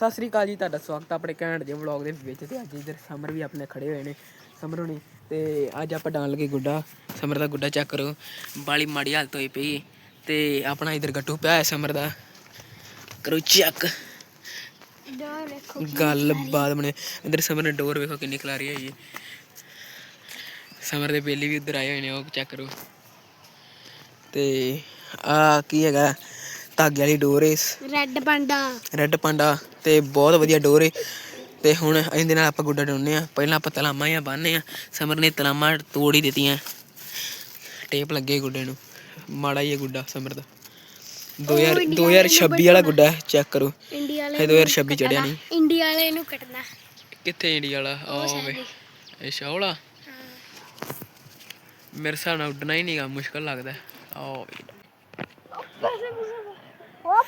ਸਤਿ ਸ੍ਰੀ ਅਕਾਲ ਜੀ ਤੁਹਾਡਾ ਸਵਾਗਤ ਹੈ ਆਪਣੇ ਘੈਂਟ ਜਿਹੇ ਵਲੌਗ ਦੇ ਵਿੱਚ ਤੇ ਅੱਜ ਇਧਰ ਸਮਰ ਵੀ ਆਪਣੇ ਖੜੇ ਹੋਏ ਨੇ ਸਮਰ ਹੋਣੀ ਤੇ ਅੱਜ ਆਪਾਂ ਡਾਣ ਲਗੇ ਗੁੱਡਾ ਸਮਰ ਦਾ ਗੁੱਡਾ ਚੈੱਕ ਕਰੋ ਬਾਲੀ ਮਾੜੀ ਹਾਲਤ ਹੋਈ ਪਈ ਤੇ ਆਪਣਾ ਇਧਰ ਗੱਟੂ ਪਿਆ ਹੈ ਸਮਰ ਦਾ ਕਰੋ ਚੈੱਕ। ਗੱਲ ਬਾਤ ਬਣੇ ਇਧਰ ਸਮਰ ਨੇ ਡੋਰ ਵੇਖੋ ਕਿੰਨੀ ਖਲਾਰੀ ਹੋਈ ਹੈ। ਸਮਰ ਦੇ ਬੇਲੀ ਵੀ ਉਧਰ ਆਏ ਹੋਏ ਨੇ ਉਹ ਚੈੱਕ ਕਰੋ। ਤੇ ਆ ਕੀ ਹੈਗਾ ਧਾਗੇ ਵਾਲੀ ਡੋਰ ਇਸ ਰੈੱਡ ਪਾਂਡਾ ਰੈੱਡ ਪਾਂਡਾ ਤੇ ਬਹੁਤ ਵਧੀਆ ਡੋਰ ਏ। ਤੇ ਹੁਣ ਇਹਦੇ ਨਾਲ ਆਪਾਂ ਗੁੱਡਾ ਡਾਉਂਦੇ ਆ। ਪਹਿਲਾਂ ਆਪਾਂ ਤਲਾਮਾਂ ਜਾਂ ਬੰਨ੍ਹਦੇ ਆ। ਸਮਰ ਨੇ ਤਲਾਮਾਂ ਤੋੜ ਹੀ ਦਿੱਤੀਆਂ। ਟੇਪ ਲੱਗੇ ਗੁੱਡੇ ਨੂੰ। ਮਾੜਾ ਹੀ ਹੈ ਗੁੱਡਾ ਸਮਰ ਦਾ। 2000 2026 ਵਾਲਾ ਗੁੱਡਾ ਚੈੱਕ ਕਰੋ। ਇੰਡੀਆ ਇਹ 2026 ਚੜਿਆ ਨਹੀਂ। ਇੰਡੀਆ ਵਾਲੇ ਨੂੰ ਕੱਟਣਾ। ਕਿੱਥੇ ਇੰਡੀਆ ਵਾਲਾ? ਆ ਵੇ। ਇਹ ਸ਼ਾਵਲਾ ਮੇਰੇ ਹਿਸਾਬ ਨਾਲ ਉੱਡਣਾ ਹੀ ਨਹੀਂਗਾ ਮੁਸ਼ਕਲ ਲੱਗਦਾ। ਆ ਆ।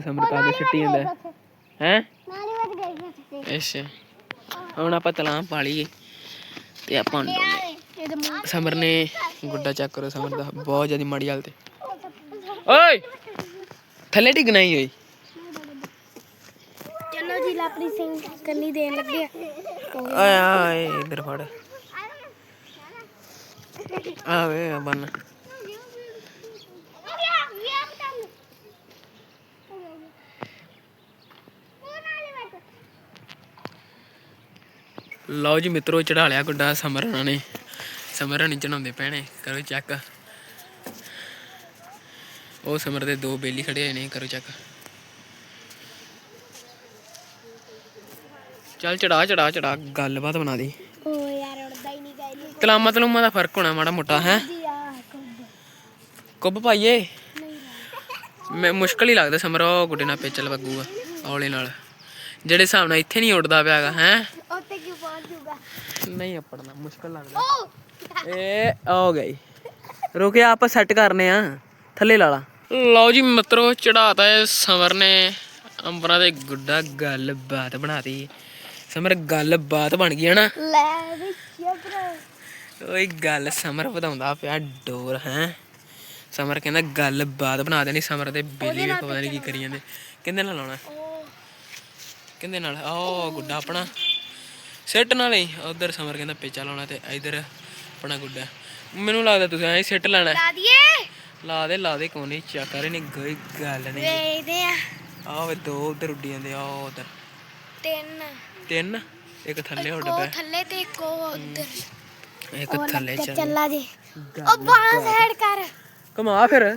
ਸਮਰ ਤਾਂ ਸਿੱਟੀ ਜਾਂਦਾ ਹੈ ਨਾਲੀ ਵਿੱਚ ਗਈ ਸੀ ਅੱਛਾ। ਹੁਣ ਆਪਾਂ ਤਲਾਮ ਪਾ ਲਈਏ। ਤੇ ਆਪਾਂ ਨੂੰ ਸਮਰ ਗੁੱਡਾ ਚੱਕ ਕਰੋ ਸਮਰ ਦਾ। ਬਹੁਤ ਜ਼ਿਆਦਾ ਮਾੜੀ ਹਾਲਤ ਹੈ। ਓਏ! ਥੱਲੇ ਡਿੱਗਣਾ ਹੀ ਹੋਈ ਚਲੋ ਜੀ ਲਾਪਰੀ ਸਿੰਘ ਕੰਨੀ ਦੇਣ ਲੱਗੇ ਆ। ਓਏ ਆਏ ਇਧਰ ਫੜ। ਆ ਵੇ ਆ ਬੰਨ। ਲਓ ਜੀ ਮਿੱਤਰੋ ਚੜਾ ਲਿਆ ਗੁੱਡਾ ਸਮਰ ਉਹਨਾਂ ਨੇ ਸਮਰ ਹਣੀ ਚੜਾਉਂਦੇ ਪੈਣੇ ਕਰੋ ਚੈੱਕ ਉਹ ਸਮਰ ਦੇ ਦੋ ਬੇਲੀ ਖੜੇ ਹੋਏ ਨੇ ਕਰੋ ਚੈੱਕ ਚੱਲ ਚੜਾ ਚੜਾ ਚੜਾ ਗੱਲਬਾਤ ਬਣਾ ਦੀ। ਓ ਯਾਰ ਉੜਦਾ ਹੀ ਨਹੀਂ ਗਈ ਤਲਾਮਾ ਤਲੂਮਾ ਦਾ ਫ਼ਰਕ ਹੋਣਾ ਮਾੜਾ ਮੋਟਾ ਹੈ? ਕੁੱਬ ਪਾਈਏ? ਨਹੀਂ ਮੈਂ ਮੁਸ਼ਕਲ ਹੀ ਲੱਗਦਾ ਸਮਰ ਉਹ ਗੁੱਡੇ ਨਾਲ ਪੇਚਲ ਲੱਗੂਗਾ ਔਲੇ ਨਾਲ। ਜਿਹੜੇ ਹਿਸਾਬ ਨਾਲ ਇੱਥੇ ਨਹੀਂ ਉੱਡਦਾ ਪਿਆਗਾ ਹੈ? ਨਹੀਂ ਆਪੜਨਾ ਮੁਸ਼ਕਲ ਲੱਗਦਾ। ਓ! ਏ ਆ ਗਈ ਰੁਕਿਆ ਆਪਾਂ ਸੈੱਟ ਕਰਨੇ ਆ। ਥੱਲੇ ਲਾ ਲਾ। ਲਓ ਜੀ ਮਿੱਤਰੋ ਚੜਾਤਾ ਇਹ ਸਮਰ ਨੇ। ਅੰਬਰਾਂ ਦੇ ਗੁੱਡਾ ਗੱਲ ਬਾਤ ਬਣਾਤੀ। ਸਮਰ ਗੱਲ ਬਾਤ ਬਣ ਗਈ ਹੈ ਨਾ ਲੈ ਵੀ ਚੁੱਪ ਓਏ ਗੱਲ ਸਮਰ ਵਧਾਉਂਦਾ ਪਿਆ ਡੋਰ ਹੈ? ਸਮਰ ਕਹਿੰਦਾ ਗੱਲ ਬਾਤ ਬਣਾ ਦੇਣੀ। ਸਮਰ ਦੇ ਬੇਲੀ ਵੇਖੋ ਪਤਾ ਨਹੀਂ ਕੀ ਕਰੀ ਜਾਂਦੇ। ਕਿੰਦੇ ਨਾਲ ਲਾਉਣਾ? ਓ ਕਿੰਦੇ ਨਾਲ? ਆਹ ਗੁੱਡਾ ਆਪਣਾ। ਸਿੱਟ ਨਾਲ ਹੀ। ਉਧਰ ਸਮਰ ਕਹਿੰਦਾ ਪੇਚਾ ਲਾਉਣਾ ਤੇ ਇਧਰ ਆਪਣਾ ਗੁੱਡਾ। ਮੈਨੂੰ ਲੱਗਦਾ ਤੁਸੀਂ ਐਂ ਸਿੱਟ ਲੈਣਾ ਲਾ ਦਈਏ। ਲਾ ਦੇ ਲਾ ਦੇ ਕੋਈ ਨਹੀਂ ਚੱਕਰ ਨਹੀਂ ਕੋਈ ਗੱਲ ਨਹੀਂ। ਵੇਖਦੇ ਆ। ਆਹ ਵੇ ਦੋ ਉਧਰ ਉੱਡੀ ਜਾਂਦੇ ਆ ਉਧਰ। ਤਿੰਨ। ਤਿੰਨ? ਇੱਕ ਥੱਲੇ ਉੱਡ ਕੋ ਪਿਆ। ਥੱਲੇ ਤੇ ਕੋ ਉਧਰ। ਇੱਕ ਥੱਲੇ ਚੱਲ। ਚੱਲਾ ਜੀ। ਉਹ ਬਾਹਾਂ ਸਾਈਡ ਕਰ। ਕਮਾ ਫਿਰ।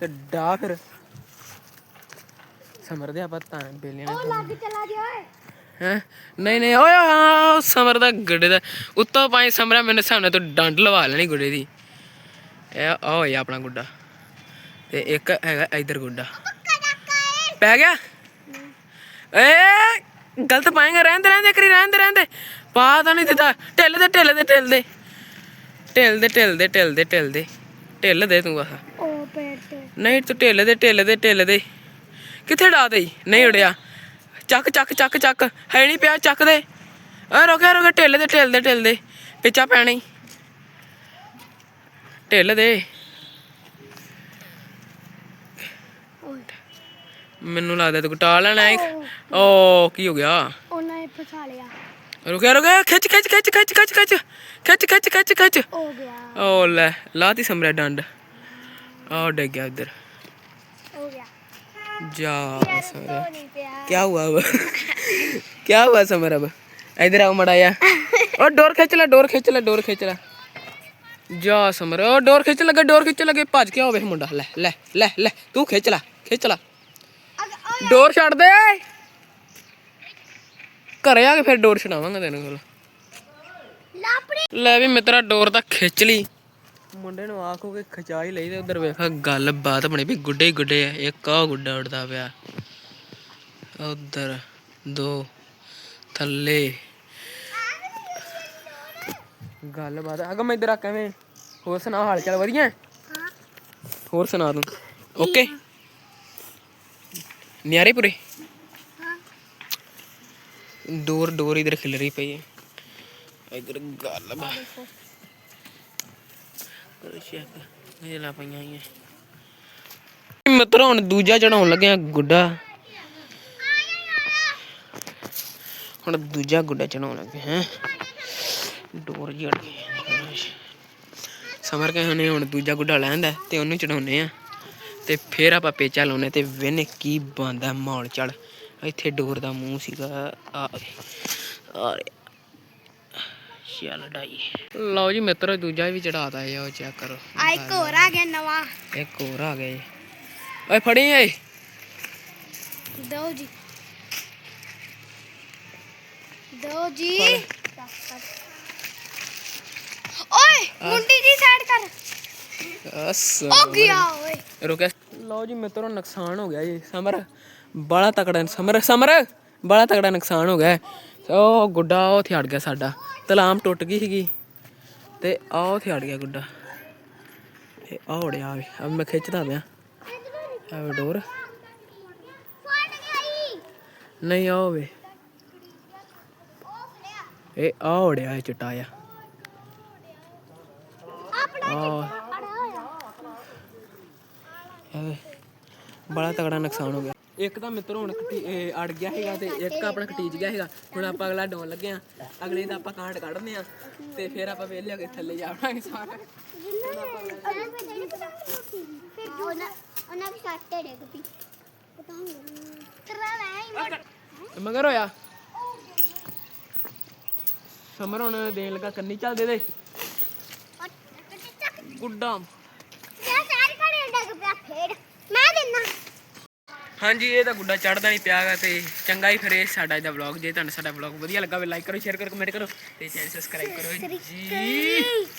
ਤੇ ਡਾ ਫਿਰ। ਸਮਰ ਦੇ ਆਪਾਂ ਤਾਂ ਬੇਲੀਆਂ ਉਹ ਲੱਗ ਚੱਲਾ ਜੀ ਓਏ। ਹੈ? ਨਹੀਂ ਨਹੀਂ ਓਏ ਹਾਂ ਸਮਰ ਦਾ ਗੱਡੇ ਦਾ ਉੱਤੋਂ ਪਾਏ ਸਮਰਾ ਮੈਨੂੰ ਸਾਹਮਣੇ ਤੋਂ ਡੰਡ ਲਵਾ ਲੈਣੀ ਗੁੱਡੇ ਦੀ। ਇਹ ਆ ਹੋਇਆ ਆਪਣਾ ਗੁੱਡਾ। ਤੇ ਇੱਕ ਹੈਗਾ ਇਧਰ ਗੁੱਡਾ। ਪੈ ਗਿਆ? ਏ ਗਲਤ ਪਾਏਗਾ ਰਹਿੰਦੇ ਰਹਿੰਦੇ ਕਰੀ ਰਹਿੰਦੇ ਰਹਿੰਦੇ। ਪਾ ਤਾਂ ਨਹੀਂ ਦਿੱਤਾ। ਢਿੱਲ ਦੇ ਢਿੱਲ ਦੇ ਢਿੱਲ ਦੇ। ਢਿੱਲ ਦੇ ਢਿੱਲ ਦੇ ਢਿੱਲ ਦੇ ਢਿੱਲ ਦੇ। ਢਿੱਲ ਦੇ ਤੂੰ ਤੇ ਨਹੀਂ ਤੂੰ ਢਿੱਲ ਦੇ ਢਿੱਲ ਦੇ ਢਿੱਲ ਦੇ। ਕਿੱਥੇ ਡਾ ਦੇ ਨਹੀਂ ਉੜਿਆ। ਚੱਕ ਚੱਕ ਚੱਕ ਚੱਕ। ਹੈ ਨਹੀਂ ਪਿਆ ਚੱਕ ਦੇ ਆ ਰੋਕੇ ਰੋਕੇ ਢਿੱਲ ਦੇ ਢਿੱਲ ਦੇ ਢਿੱਲ ਦੇ। ਪਿੱਛਾ ਪੈਣੀ। ਢਿੱਲ ਦੇ। ਓਏ ਮੈਨੂੰ ਲੱਗਦਾ ਤੂੰ ਟਾ ਲੈਣਾ ਹੈ ਓ ਕੀ ਹੋ ਗਿਆ? ਉਹਨਾਂ ਨੇ ਫਸਾ ਲਿਆ। ਰੁਕਿਆ ਰੁਕਿਆ ਖਿੱਚ ਖਿੱਚ ਖਿੱਚ ਖਿੱਚ ਖਿੱਚ ਖਿੱਚ। ਖਿੱਚ ਖਿੱਚ ਖਿੱਚ ਖਿੱਚ। ਹੋ ਗਿਆ। ਓ ਲੈ ਲਾਤੀ ਸਮਰਾ ਡੰਡ। ਆ ਡਿੱਗ ਗਿਆ ਉਧਰ ਜਾ ਸਮਰਾ ਉਹ ਨਹੀਂ ਪਿਆ क्या हुआ अब क्या हुआ समर अब इधर आओ मड़ा या ओ डोर खींच ला डोर खींच ला डोर खींच ला जा समर ओ डोर खींच लगे डोर खींच लगे भज के आवे मुंडा ले ले ले ले तू खींच ला खींच ला ਡੋਰ ਛੱਡ ਦੇ ਘਰੇ ਆ ਕੇ ਫਿਰ ਡੋਰ ਛਡਾਵਾਂਗਾ ਤੈਨੂੰ ਕੋਲ ਲਾਪੜੀ ਲੈ ਵੀ ਮਿੱਤਰਾ ਡੋਰ ਤਾਂ ਖਿੱਚ ਲਈ ਮੁੰਡੇ ਨੂੰ ਆਖੋ ਕਿ ਖਚਾ ਹੀ ਲਈ ਤੇ ਉਧਰ ਵੇਖਾ। ਗੱਲ ਬਾਤ ਬਣੀ ਵੀ ਗੁੱਡੇ ਹੀ ਗੁੱਡੇ ਆ ਇੱਕ ਆ ਗੁੱਡਾ ਉੜਦਾ ਪਿਆ। ਉਧਰ ਦੋ ਥੱਲੇ। ਗੱਲ ਬਾਤ ਅਗਮ ਇੱਧਰ ਆ ਕਿਵੇਂ? ਹੋਰ ਸੁਣਾ ਹਾਲ ਚਾਲ ਵਧੀਆ? ਹਾਂ ਹੋਰ ਸੁਣਾ ਤੂੰ। ਓਕੇ? ਨਿਆਰੇ ਪੂਰੇ? ਡੋਰ ਡੋਰ ਇਧਰ ਖਿਲ ਰਹੀ ਪਈ ਹੈ। ਇਧਰ ਗੱਲ ਬਾ ਕਰੋ ਚੈੱਕ ਇਹ ਲਾ ਪਈਆਂ ਹੀ ਮਿੱਤਰੋ, ਹੁਣ ਦੂਜਾ ਚੜਾਉਣ ਲੱਗਿਆ ਗੁੱਡਾ। ਹੁਣ ਦੂਜਾ ਗੁੱਡਾ ਚੜਾਉਣ ਲੱਗੇ ਹੈ ਡੋਰ ਜੜ ਗਈ। ਸਮਰ ਕੇ ਹੁਣੇ ਹੁਣ ਦੂਜਾ ਗੁੱਡਾ ਲੈਂਦਾ ਤੇ ਉਹਨੂੰ ਚੜਾਉਨੇ ਆ। ਤੇ ਫੇਰ ਆਪਾਂ ਪੇਚਾ ਲਾਉਨੇ ਤੇ ਵੇਨੇ ਕੀ ਬੰਦਾ ਮੌਲ ਚੜ ਇੱਥੇ ਡੋਰ ਦਾ ਮੂੰਹ ਸੀਗਾ। ਆ ਆ ਚੱਲ ਡਾਈ ਲਓ ਜੀ ਮਿੱਤਰੋ ਦੂਜਾ ਵੀ ਚੜਾਤਾ ਹੈ ਉਹ ਚੈੱਕ ਕਰੋ। ਆ ਇੱਕ ਹੋਰ ਆ ਗਿਆ ਨਵਾਂ। ਇੱਕ ਹੋਰ ਆ ਗਏ ਓਏ ਫੜੀ ਓਏ। ਦੋ ਜੀ। ਦੋ ਜੀ। ਓਏ ਮੁੰਡੀ ਜੀ ਸਾਈਡ ਕਰ। ਅਸ ਉਹ ਗਿਆ ਓਏ। ਰੁਕਿਆ। ਲਓ ਜੀ ਮਿੱਤਰੋ ਨੁਕਸਾਨ ਹੋ ਗਿਆ ਜੀ। ਸਮਰ ਬੜਾ ਤਕੜਾ ਸਮਰ ਸਮਰ ਬੜਾ ਤਕੜਾ ਨੁਕਸਾਨ ਹੋ ਗਿਆ। ਉਹ ਗੁੱਡਾ, ਉਹ ਅੜ ਗਿਆ ਸਾਡਾ। ਤਲਾਮ ਟੁੱਟ ਗਈ ਸੀਗੀ। ਤੇ ਆ ਉਹ ਅੜ ਗਿਆ ਗੁੱਡਾ। ਤੇ ਆ ਉੜਿਆ ਵੀ। ਅਬ ਮੈਂ ਖਿੱਚਦਾ ਪਿਆ। ਆ ਡੋਰ। ਨਹੀਂ, ਆ ਵੇ ਇਹ ਆ ਉੜਿਆ, ਇਹ ਚਿੱਟਾ ਆ। ਆਪਣਾ ਬੜਾ ਤਗੜਾ ਨੁਕਸਾਨ ਹੋ ਗਿਆ। ਇੱਕ ਤਾਂ ਮਿੱਤਰ ਹੁਣ ਕਟੀ ਇਹ ਅੜ ਗਿਆ ਹੈਗਾ ਤੇ ਇੱਕ ਆਪਣਾ ਕਟੀਜ ਗਿਆ ਹੈਗਾ। ਹੁਣ ਆਪਾਂ ਅਗਲਾ ਡਾਉਣ ਲੱਗੇ ਆ। ਅਗਲੇ ਦਾ ਆਪਾਂ ਕਾਂਡ ਕੱਢਦੇ ਆ ਤੇ ਫਿਰ ਆਪਾਂ ਵੇਲੇ ਹੋ ਥੱਲੇ ਜਾਵਾਂਗੇ ਸਾਰਾ। ਉਹਨਾਂ ਉਹਨਾਂ ਸੱਟ ਡੇ ਗਪੀ ਪਤਾ ਨਹੀਂ ਕਰਾ ਲੈ ਮਗਰ ਹੋਇਆ? ਸਮਰ ਹੁਣ ਦੇਣ ਲੱਗਾ ਕੰਨੀ ਚੱਲ ਦੇ ਦੇ। ਗੁੱਡਾ ਸਾਰੇ ਖੜੇ ਡੱਗ ਪਿਆ, ਫੇਰ ਮੈਂ ਦਿੰਨਾ। ਹਾਂਜੀ, ਇਹ ਤਾਂ ਗੁੱਡਾ ਚੜਦਾ ਨਹੀਂ ਪਿਆਗਾ ਤੇ ਚੰਗਾ ਹੀ ਫਿਰ ਇਹ ਸਾਡਾ ਇਹਦਾ ਵਲੌਗ ਜੇ ਤੁਹਾਨੂੰ ਸਾਡਾ ਵਲੌਗ ਵਧੀਆ ਲੱਗਾ ਹੋਵੇ ਲਾਈਕ ਕਰੋ ਸ਼ੇਅਰ ਕਰੋ ਕਮੈਂਟ ਕਰੋ ਤੇ ਚੈਨਲ ਸਬਸਕ੍ਰਾਈਬ ਕਰੋ ਜੀ।